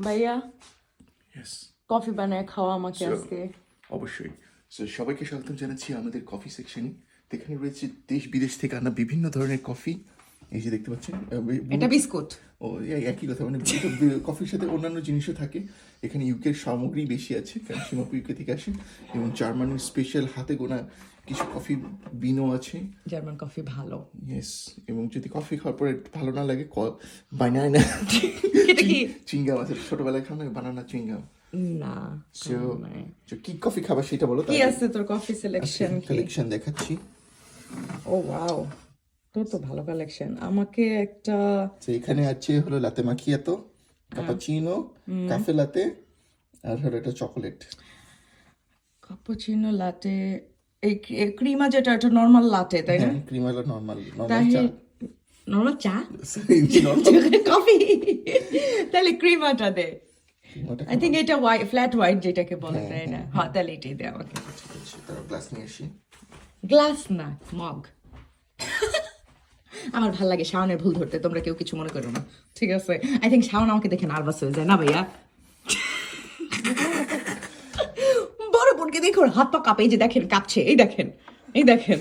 ভাইয়া কফি বানায় খাওয়া আমাকে. আজকে। অবশ্যই। সো সবাইকে স্বাগতম জানাচ্ছি আমাদের কফি সেকশনে এখানে রয়েছে দেশ বিদেশ থেকে আনা বিভিন্ন ধরনের কফি এই যে দেখতে পাচ্ছেন এটা বিস্কুট। ও একই কথা মানে কফির সাথে অন্যান্য জিনিসও থাকে। এখানে ইউকের সামগ্রী বেশি আছে কারণ সীমাপু ইউকে থেকে আসে এবং জার্মানির স্পেশাল হাতে গোনা কিছু কফি বিনও আছে। জার্মান কফি ভালো। ইয়েস এবং যদি কফি খাওয়ার পরে ভালো না লাগে বানায় না এটা চিংগাম আছে। ছোটবেলায় খাও না বানানা চিংগাম। না সো কি কফি খাবার সেটা বলো কি আছে তোর কফি সিলেকশন কি? কালেকশন দেখাচ্ছি। ও ওয়াও তোর তো ভালো কালেকশন আমাকে একটা তো এখানে আছে হলো লাতে মাখিয়াতো কাপাচিনো কাফে লাতে আর হলো এটা চকোলেট কাপুচিনো লাটে এই ক্রিমা যেটা এটা নর্মাল লাটে তাই না? ক্রিম হলো নর্মাল নর্মাল চা। নর্মাল চা? কফি তাহলে ক্রিমাটা দে। আই থিঙ্ক এটা হোয়াইট ফ্ল্যাট হোয়াইট যেটাকে বলে তাই না? হ্যাঁ। তাহলে এটাই দে আমাকে। গ্লাস নিয়ে আসি। গ্লাস না মগ আমার ভালো লাগে শাওনের ভুল ধরতে তোমরা কেউ কিছু মনে করো না। ঠিক আছে? আই থিঙ্ক শাওন আমাকে দেখে নার্ভাস হয়ে যায়। না ভাইয়া। বড় বোনকে দেখো হাত পা কাঁপে। এই যে দেখেন কাঁপছে। এই দেখেন এই দেখেন।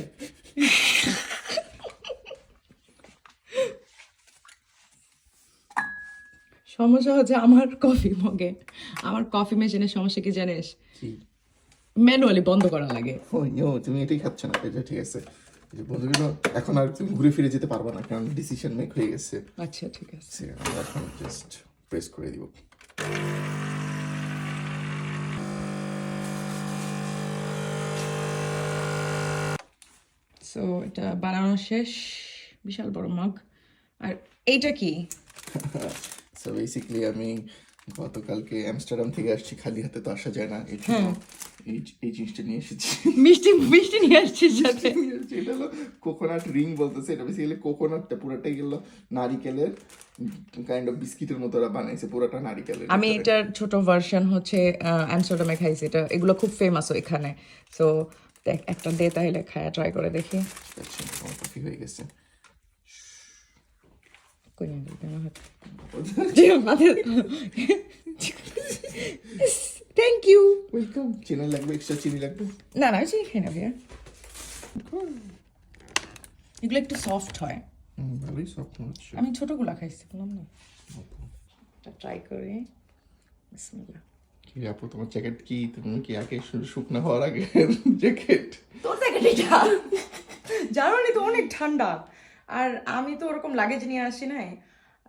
সমস্যা হচ্ছে আমার কফি মগে আমার কফি মেশিনের সমস্যা কি জানিস? ম্যানুয়ালি বন্ধ করা লাগে। ও তুমি এটাই খাচ্ছ না। এটা ঠিক আছে। বন্ধুগুলো এখন আর তুমি ঘুরে ফিরে যেতে পারবে না কারণ ডিসিশন মেক হয়ে গেছে। আচ্ছা ঠিক আছে। আমরা এখন জাস্ট প্রেস করে দিব। সো এটা বানানো শেষ বিশাল বড় মগ আর এইটা কি? সো বেসিক্যালি আমি গতকালকে আমস্টারডাম থেকে আসছি খালি হাতে তো আসা যায় না এই জন্য এই এই জিনিসটা নিয়ে এসেছি। মিষ্টি মিষ্টি নিয়ে আসছিস সাথে এটা হলো কোকোনাট রিং বলতেছে এটা বেসিক্যালি কোকোনাটটা পুরোটাই গেল নারিকেলের কাইন্ড অফ বিস্কিটের মতো ওরা বানাইছে পুরোটা নারিকেলের আমি এটার ছোট ভার্সন হচ্ছে অ্যামস্টারডামে খাইছি এটা এগুলো খুব ফেমাস এখানে সো দেখ একটা দে তাহলে খায়া ট্রাই করে দেখি। আচ্ছা কফি হয়ে গেছে। কই না গেল না থ্যাংক ইউ ওয়েলকাম চিনি লাগবে এক্সট্রা চিনি লাগবে না না চিনি খাই না ভাইয়া এগুলো একটু সফট হয় ভালোই সফট হচ্ছে আমি ছোটগুলা খাইছি বললাম না ট্রাই করি বিসমিল্লাহ কি আপু তোমার জ্যাকেট কি তুমি কি আগে শুকনো হওয়ার আগে জ্যাকেট তোর জ্যাকেট এটা জার্মানি তো অনেক ঠান্ডা আর আমি তো ওরকম লাগেজ নিয়ে আসি নাই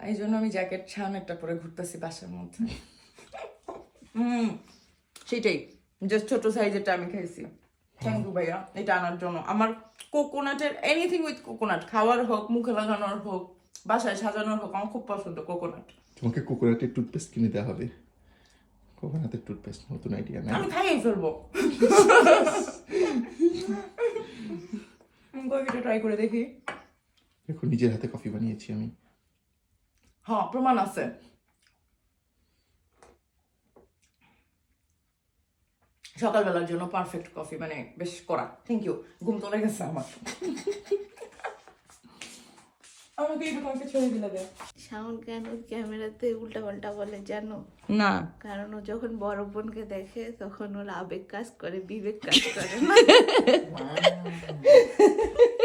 এই জন্য আমি জ্যাকেট ছান একটা পরে ঘুরতেছি বাসার মধ্যে। হুম। সেটাই। জাস্ট ছোট সাইজেরটা আমি খাইছি। থ্যাংক ইউ ভাইয়া এটা আনার জন্য। আমার কোকোনাটের এনিথিং উইথ কোকোনাট খাওয়ার হোক মুখে লাগানোর হোক বাসায় সাজানোর হোক আমার খুব পছন্দ কোকোনাট তোমাকে কোকোনাটের টুথপেস্ট কিনে দেওয়া হবে। কোকোনাটের টুথপেস্ট নতুন আইডিয়া না? আমি খাইয়ে ফেলব। কফিটা ট্রাই করে দেখি। এখন নিজের হাতে কফি বানিয়েছি আমি। হ্যাঁ প্রমাণ আছে। সকালবেলার জন্য পারফেক্ট কফি মানে বেশ করা থ্যাংক ইউ ঘুম চলে গেছে আমার। আমাকে এই দোকানকে ছেড়ে দিলে দে। শাওন কেন ক্যামেরাতে উল্টা পাল্টা বলে জানো? না। কারণ ও যখন বড় বোনকে দেখে তখন ওর আবেগ কাজ করে বিবেক কাজ করে না?